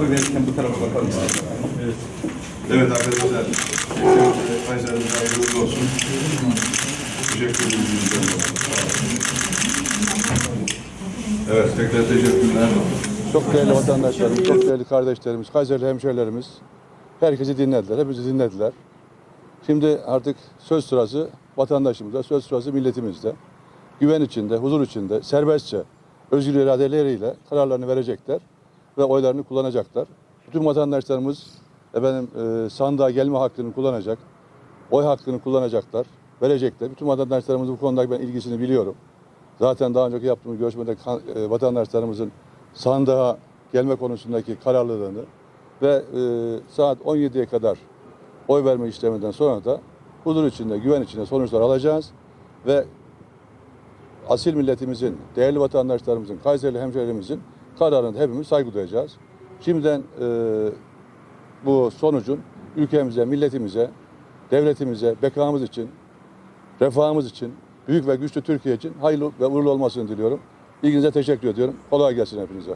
oy verirken bu tarafa bakalım. Evet. Evet arkadaşlar. Kayseri'mize hayırlı olsun. Teşekkür ederim. Evet tekrar teşekkürler. Çok değerli vatandaşlarımız, çok değerli kardeşlerimiz, Kayseri hemşehrilerimiz herkesi dinlediler, hepimizi dinlediler. Şimdi artık söz sırası vatandaşımızda, söz sırası milletimizde. Güven içinde, huzur içinde, serbestçe, özgür iradeleriyle kararlarını verecekler ve oylarını kullanacaklar. Bütün vatandaşlarımız efendim, e, sandığa gelme hakkını kullanacak, oy hakkını kullanacaklar, verecekler. Bütün vatandaşlarımız bu konuda ben ilgisini biliyorum. Zaten daha önceki yaptığımız görüşmede e, vatandaşlarımızın sandığa gelme konusundaki kararlılığını ve e, saat 17'ye kadar oy verme işleminden sonra da huzur içinde, güven içinde sonuçlar alacağız ve asil milletimizin, değerli vatandaşlarımızın, Kayserili hemşehrilerimizin kararına da hepimiz saygı duyacağız. Şimdiden e, bu sonucun ülkemize, milletimize, devletimize, bekamız için, refahımız için, büyük ve güçlü Türkiye için hayırlı ve uğurlu olmasını diliyorum. İlginize teşekkür ediyorum. Kolay gelsin hepinize.